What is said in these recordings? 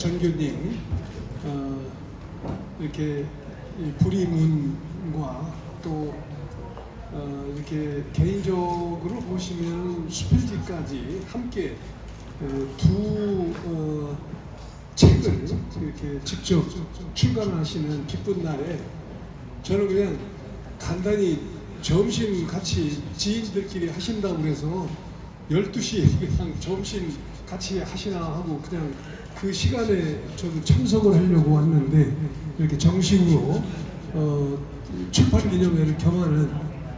전교님 어, 이렇게 이 불임문과 또 어, 이렇게 개인적으로 보시면 수필지까지 함께 어, 두 어, 책을 이렇게 직접 출간하시는 기쁜 날에 저는 그냥 간단히 점심 같이 지인들끼리 하신다고 그래서 12시에 그냥 점심 같이 하시나 하고 그냥 그 시간에 저도 참석을 하려고 왔는데 이렇게 정식으로 어, 출판 기념회를 겸하는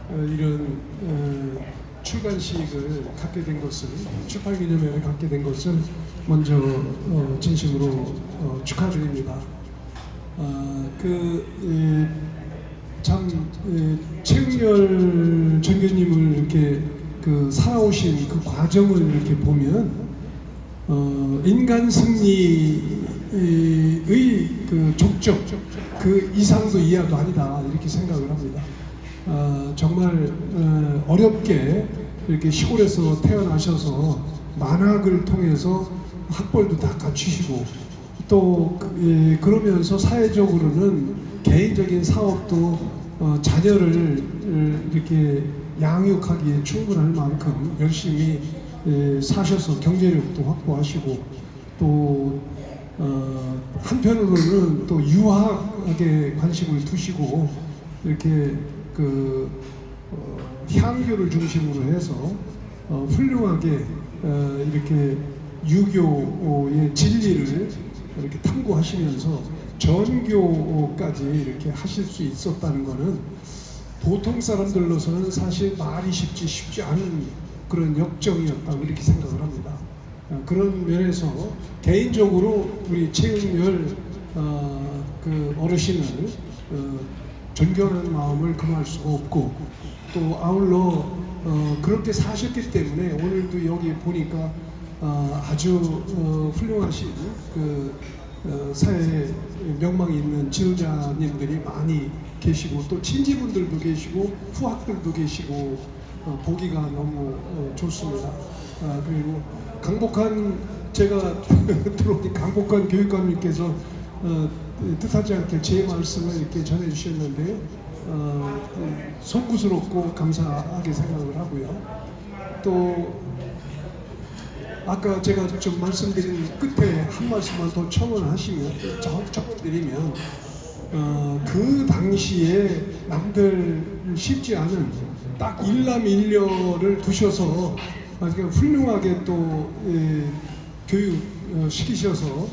어, 이런 어, 출간식을 갖게 된 것을 출판 기념회를 갖게 된 것을 먼저 어, 진심으로 어, 축하드립니다. 아, 그, 예, 참, 예, 최은열 전교님을 이렇게 그 살아오신 그 과정을 이렇게 보면, 어, 인간 승리의 그 족적, 그 이상도 이하도 아니다, 이렇게 생각을 합니다. 아, 정말 어, 어렵게 이렇게 시골에서 태어나셔서 만학을 통해서 학벌도 다 갖추시고 또 그, 예, 그러면서 사회적으로는 개인적인 사업도 어, 자녀를 어, 이렇게 양육하기에 충분할 만큼 열심히 예, 사셔서 경제력도 확보하시고 또 어, 한편으로는 또 유학에 관심을 두시고 이렇게 그 어, 향교를 중심으로 해서 어, 훌륭하게 어, 이렇게 유교의 진리를 이렇게 탐구하시면서 전교까지 이렇게 하실 수 있었다는 것은 보통 사람들로서는 사실 말이 쉽지 쉽지 않은 그런 역정이었다고 이렇게 생각을 합니다. 어, 그런 면에서 개인적으로 우리 최은열 어, 그 어르신을 어, 존경하는 마음을 금할 수가 없고 또 아울러 어, 그렇게 사셨기 때문에 오늘도 여기 보니까 어, 아주 어, 훌륭하신 그 어, 사회에 명망이 있는 지도자님들이 많이 계시고 또 친지분들도 계시고 후학들도 계시고 어, 보기가 너무 어, 좋습니다. 아, 그리고 강복한 제가 들어오니 강복한 교육감님께서 어, 뜻하지 않게 제 말씀을 이렇게 전해주셨는데 송구스럽고 감사하게 생각을 하고요. 또 아까 제가 좀 말씀드린 끝에 한 말씀만 더 첨언하시면 저- 첨언드리면 어, 그 당시에 남들 쉽지 않은 딱 일남일녀를 두셔서 아주 훌륭하게 또 예, 교육 어, 시키셔서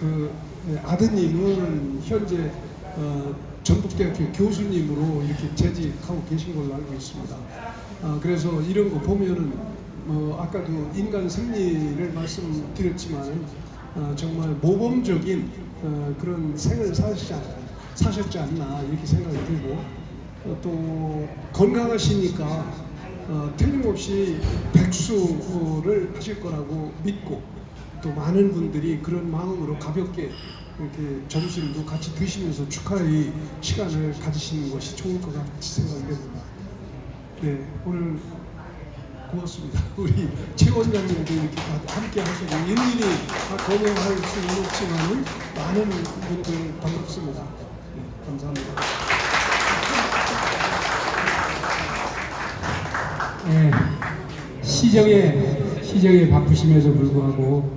그 예, 아드님은 현재 어, 전북대학교 교수님으로 이렇게 재직하고 계신 걸로 알고 있습니다. 아, 그래서 이런 거 보면은 뭐 아까도 인간 승리를 말씀드렸지만 어, 정말 모범적인 어, 그런 생을 않, 사셨지 않나 이렇게 생각이 들고 어, 또 건강하시니까 어, 틀림없이 백수를 하실 거라고 믿고 또 많은 분들이 그런 마음으로 가볍게 이렇게 점심도 같이 드시면서 축하의 시간을 가지시는 것이 좋을 것 같이 생각이 됩니다. 네, 오늘 고맙습니다. 우리 최 원장님도 이렇게 다 함께 하시고 일일이 다 거명할 수는 없지만 많은 분들 반갑습니다. 네, 감사합니다. 예, 시정에 시정에 바쁘심에도 불구하고